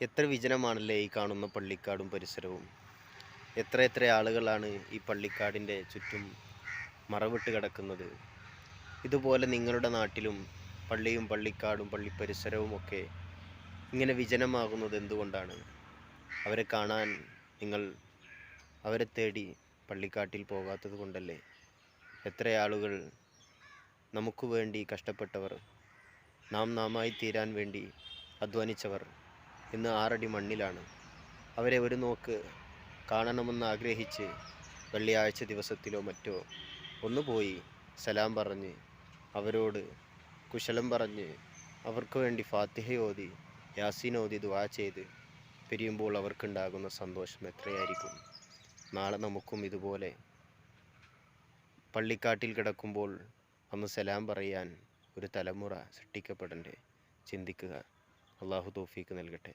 എത്ര വിജനമാണല്ലേ ഈ കാണുന്ന പള്ളിക്കാടും പരിസരവും? എത്ര എത്ര ആളുകളാണ് ഈ പള്ളിക്കാടിന്റെ ചുറ്റും മറവിട്ട് കിടക്കുന്നത്? ഇതുപോലെ നിങ്ങളുടെ നാട്ടിലും പള്ളിയും പള്ളിക്കാടും പള്ളി പരിസരവും ഒക്കെ ഇങ്ങനെ വിജനമാകുന്നത് എന്തുകൊണ്ടാണ്? അവരെ കാണാൻ നിങ്ങൾ അവരെ തേടി പള്ളിക്കാട്ടിൽ പോകാത്തത് കൊണ്ടല്ലേ? എത്ര ആളുകൾ നമുക്ക് വേണ്ടി കഷ്ടപ്പെട്ടവർ നാം നാമായി തീരാൻ വേണ്ടി അധ്വാനിച്ചവർ ഇന്ന് ആറടി മണ്ണിലാണ്. അവരെ ഒരു നോക്ക് കാണണമെന്ന് ആഗ്രഹിച്ച് വെള്ളിയാഴ്ച ദിവസത്തിലോ മറ്റോ ഒന്ന് പോയി സലാം പറഞ്ഞ് അവരോട് കുശലം പറഞ്ഞ് അവർക്ക് വേണ്ടി ഫാത്തിഹ ഓതി യാസീൻ ഓതി ചെയ്ത് പിരിയുമ്പോൾ അവർക്കുണ്ടാകുന്ന സന്തോഷം എത്രയായിരിക്കും? നാളെ നമുക്കും ഇതുപോലെ പള്ളിക്കാട്ടിൽ കിടക്കുമ്പോൾ അന്ന് സലാം പറയാൻ ഒരു തലമുറ സൃഷ്ടിക്കപ്പെടണ്ടേ? ചിന്തിക്കുക. അള്ളാഹു തോഫീക്ക് നൽകട്ടെ.